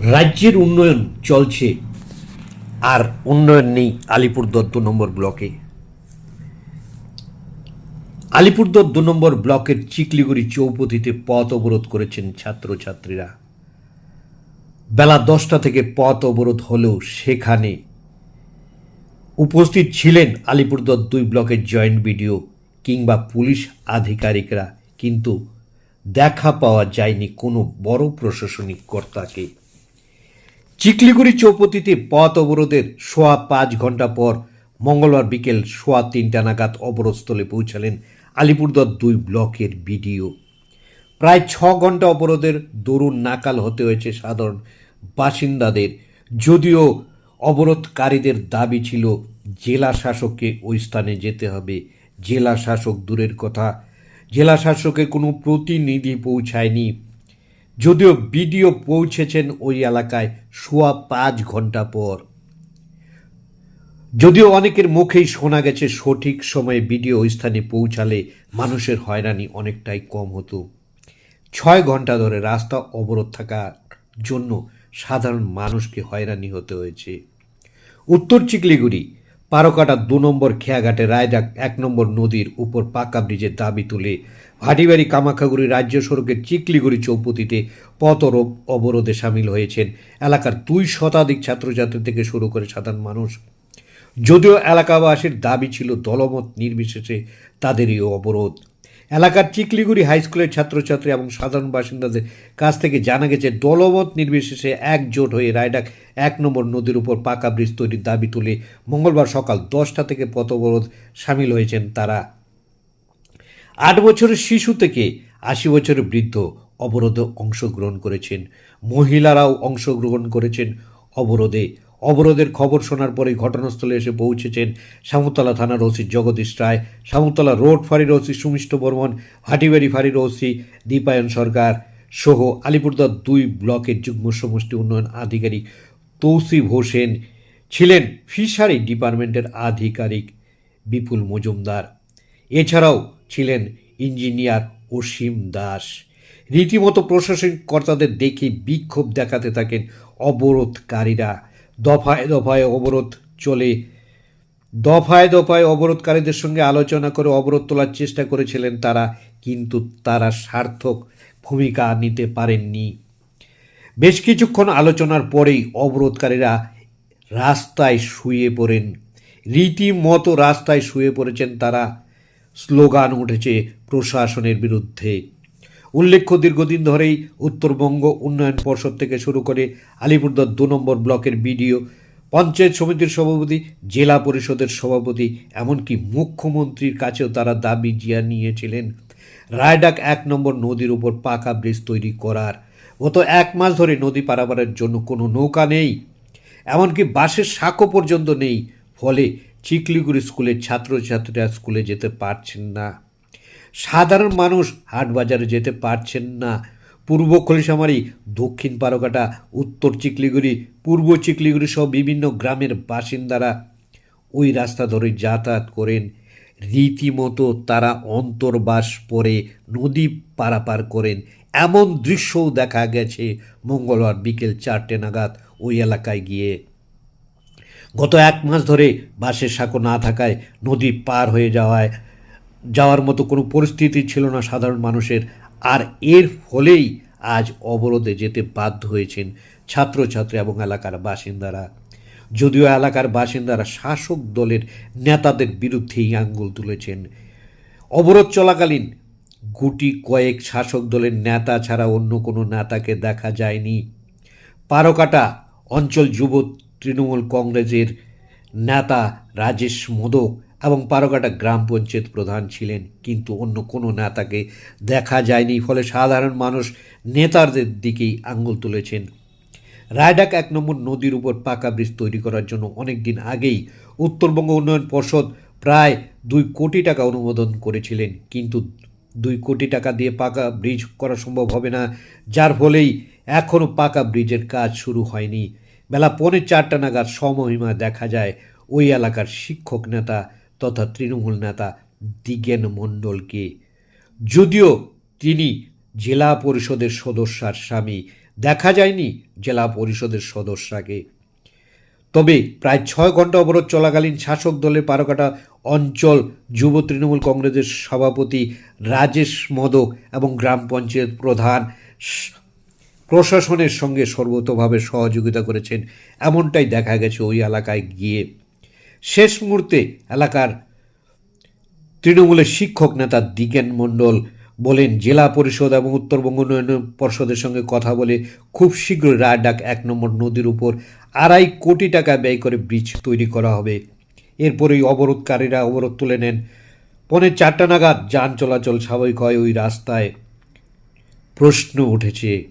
রাজ্যের উন্নয়ন চলছে আর উন্নয়ন নেই আলিপুরদুয়ার দু নম্বর ব্লকে। আলিপুরদুয়ার দু নম্বর ব্লকের চিকলিগুড়ি চৌপতিতে পথ অবরোধ করেছেন ছাত্রছাত্রীরা। বেলা দশটা থেকে পথ অবরোধ হলেও সেখানে উপস্থিত ছিলেন আলিপুরদুয়ার দুই ব্লকের জয়েন্ট বিডিও কিংবা পুলিশ আধিকারিকরা, কিন্তু দেখা পাওয়া যায়নি কোনো বড় প্রশাসনিক কর্তাকে। চিকলিগুড়ি চৌপতিতে পথ অবরোধের সোয়া পাঁচ ঘণ্টা পর মঙ্গলবার বিকেল সোয়া তিনটা নাগাদ অবরোধস্থলে পৌঁছালেন আলিপুরদুয়ার দুই ব্লকের বিডিও। প্রায় ছ ঘণ্টা অবরোধের দরুন নাকাল হতে হয়েছে সাধারণ বাসিন্দাদের। যদিও অবরোধকারীদের দাবি ছিল, জেলা শাসককে ওই স্থানে যেতে হবে। জেলা শাসক, দূরের কথা, জেলা শাসকের কোনো প্রতিনিধি পৌঁছায়নি। যদিও বিডিও পৌঁছেছেন ওই এলাকায় সোয়া পাঁচ ঘণ্টা পর। যদিও অনেকের মুখেই শোনা গেছে, সঠিক সময়ে বিডিও ওই স্থানে পৌঁছালে মানুষের হয়রানি অনেকটাই কম হতো। ছয় ঘণ্টা ধরে রাস্তা অবরোধ থাকার জন্য সাধারণ মানুষকে হয়রানি হতে হয়েছে। উত্তর চিকলিগুড়ি পারকাটা দু নম্বর খেয়াঘাটে রায়ডাক এক নম্বর নদীর উপর পাকা ব্রিজের দাবি তুলে ভাটিবাড়ি কামাখাগুড়ি রাজ্য সড়কের চিকলিগুড়ি চৌপতিতে পথ অবরোধে সামিল হয়েছেন এলাকার দুই শতাধিক ছাত্রছাত্রী থেকে শুরু করে সাধারণ মানুষ। যদিও এলাকাবাসীর দাবি ছিল দলমত নির্বিশেষে তাদেরই অবরোধ। এলাকার চিকলিগুড়ি হাই স্কুলের ছাত্রছাত্রী এবং সাধারণ বাসিন্দাদের কাছ থেকে জানা গেছে দলমত নির্বিশেষে একজোট হয়ে রায়ডাক এক নম্বর নদীর উপর পাকা ব্রিজ তৈরির দাবি তুলে মঙ্গলবার সকাল দশটা থেকে পথবরোধ সামিল হয়েছেন তারা। আট বছরের শিশু থেকে আশি বছরের বৃদ্ধ অবরোধে অংশগ্রহণ করেছেন। মহিলারাও অংশগ্রহণ করেছেন অবরোধে। অবরোধের খবর শোনার পরেই ঘটনাস্থলে এসে পৌঁছেছেন সামুতলা থানার ওসি জগদীশ রায়, সামুতলা রোড ফাঁড়ির ওসি সুমিষ্ট বর্মন, হাটিবাড়ি ফাঁড়ির ওসি দীপায়ন সরকার সহ আলিপুরদুয়ার দুই ব্লকের যুগ্ম সমষ্টি উন্নয়ন আধিকারিক তৌসিফ হোসেন ছিলেন ফিশারি ডিপার্টমেন্টের আধিকারিক বিপুল মজুমদার। এছাড়াও ছিলেন ইঞ্জিনিয়ার অসীম দাস। রীতিমতো প্রশাসনিক কর্তাদের দেখে বিক্ষোভ দেখাতে থাকেন অবরোধকারীরা। দফায় দফায় অবরোধ চলে। দফায় দফায় অবরোধকারীদের সঙ্গে আলোচনা করে অবরোধ তোলার চেষ্টা করেছিলেন তারা, কিন্তু তারা সার্থক ভূমিকা নিতে পারেননি। বেশ কিছুক্ষণ আলোচনার পরেই অবরোধকারীরা রাস্তায় শুয়ে পড়েন। রীতিমতো রাস্তায় শুয়ে পড়েছেন তারা। স্লোগান উঠেছে প্রশাসনের বিরুদ্ধে। উল্লেখ্য, দীর্ঘদিন ধরেই উত্তরবঙ্গ উন্নয়ন পর্ষদ থেকে শুরু করে আলিপুরদুয়ার দু নম্বর ব্লকের বিডিও, পঞ্চায়েত সমিতির সভাপতি, জেলা পরিষদের সভাপতি, এমনকি মুখ্যমন্ত্রীর কাছেও তারা দাবি জিয়া নিয়েছিলেন। রায়ডাক এক নম্বর নদীর উপর পাকা ব্রিজ তৈরি করার। গত এক মাস ধরে নদী পারাপারের জন্য কোনো নৌকা নেই। এমনকি বাসের সাঁকো পর্যন্ত নেই। ফলে চিকলিগুড়ি স্কুলের ছাত্রছাত্রীরা স্কুলে যেতে পারছেন না। সাধারণ মানুষ হাট বাজারে যেতে পারছেন না। পূর্ব খলিশামারি দক্ষিণ পারকাটা, উত্তর চিকলিগুড়ি, পূর্ব চিকলিগুড়ি সহ বিভিন্ন গ্রামের বাসিন্দারা ওই রাস্তা ধরে যাতায়াত করেন। রীতিমতো তারা অন্তর্বাস পরে নদী পারাপার করেন। এমন দৃশ্যও দেখা গেছে মঙ্গলবার বিকেল চারটে নাগাদ ওই এলাকায় গিয়ে। গত এক মাস ধরে বাসের সাঁকো না থাকায় নদী পার হয়ে যাওয়ায় যাওয়ার মতো কোনো পরিস্থিতি ছিল না সাধারণ মানুষের। আর এর ফলেই আজ অবরোধে যেতে বাধ্য হয়েছেন ছাত্রছাত্রী এবং এলাকার বাসিন্দারা। যদিও এলাকার বাসিন্দারা শাসক দলের নেতাদের বিরুদ্ধেই আঙ্গুল তুলেছেন। অবরোধ চলাকালীন গুটি কয়েক শাসক দলের নেতা ছাড়া অন্য কোনো নেতাকে দেখা যায়নি। পারকাটা অঞ্চল যুব তৃণমূল কংগ্রেসের নেতা রাজেশ মোদক এবং পারকাটা গ্রাম পঞ্চায়েত প্রধান ছিলেন, কিন্তু অন্য কোনো নেতাকে দেখা যায়নি, ফলে সাধারণ মানুষ নেতাদের দিকেই আঙ্গুল তুলেছেন। রায়ডাক এক নম্বর নদীর উপর পাকা ব্রিজ তৈরি করার জন্য অনেক দিন আগেই উত্তরবঙ্গ উন্নয়ন পর্ষদ প্রায় দুই কোটি টাকা অনুমোদন করেছিলেন, কিন্তু দুই কোটি টাকা দিয়ে পাকা ব্রিজ করা সম্ভব হবে না, যার ফলেই এখনও পাকা ব্রিজের কাজ শুরু হয়নি। বেলা পৌনে চারটা নাগাদ সমহিমা দেখা যায় ওই এলাকার শিক্ষক নেতা তথা তৃণমূল নেতা দিগেন মণ্ডলকে। যদিও তিনি জেলা পরিষদের সদস্যার স্বামী, দেখা যায়নি জেলা পরিষদের সদস্যাকে। তবে প্রায় ছয় ঘণ্টা অবরোধ চলাকালীন শাসক দলের পারকাটা অঞ্চল যুব তৃণমূল কংগ্রেসের সভাপতি রাজেশ মদক এবং গ্রাম পঞ্চায়েত প্রধান প্রশাসনের সঙ্গে সর্বতভাবে সহযোগিতা করেছেন। এমনটাই দেখা গেছে ওই এলাকায় গিয়ে। শেষ মুহূর্তে এলাকার তৃণমূলের শিক্ষক নেতা দিগেন মণ্ডল বলেন, জেলা পরিষদ এবং উত্তরবঙ্গ উন্নয়ন পর্ষদের সঙ্গে কথা বলে খুব শীঘ্রই রায়ডাক এক নম্বর নদীর উপর আড়াই কোটি টাকা ব্যয় করে ব্রিজ তৈরি করা হবে। এরপরেই অবরোধকারীরা অবরোধ তুলে নেন। পৌনে চারটা নাগাদ যান চলাচল স্বাভাবিক হয় ওই রাস্তায়। প্রশ্ন উঠেছে,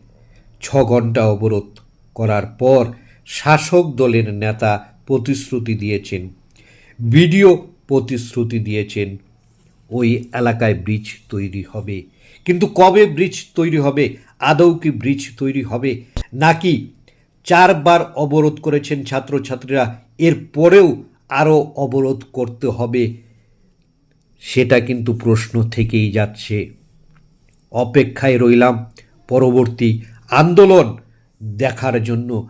ছ ঘণ্টা অবরোধ করার পর শাসক দলের নেতা প্রতিশ্রুতি দিয়েছেন। ভিডিও প্রতিশ্রুতি দিয়েছেন, ওই এলাকায় ব্রিজ তৈরি হবে। কিন্তু কবে ব্রিজ তৈরি হবে? আদৌ কি ব্রিজ তৈরি হবে? নাকি চারবার অবরোধ করেছেন ছাত্রছাত্রীরা, এর পরেও আরও অবরোধ করতে হবে? সেটা কিন্তু প্রশ্ন থেকেই যাচ্ছে। অপেক্ষায় রইলাম পরবর্তী আন্দোলন দেখার জন্য।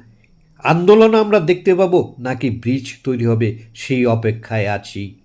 আন্দোলন আমরা দেখতে পাবো নাকি ব্রিজ তৈরি হবে সেই অপেক্ষায় আছি।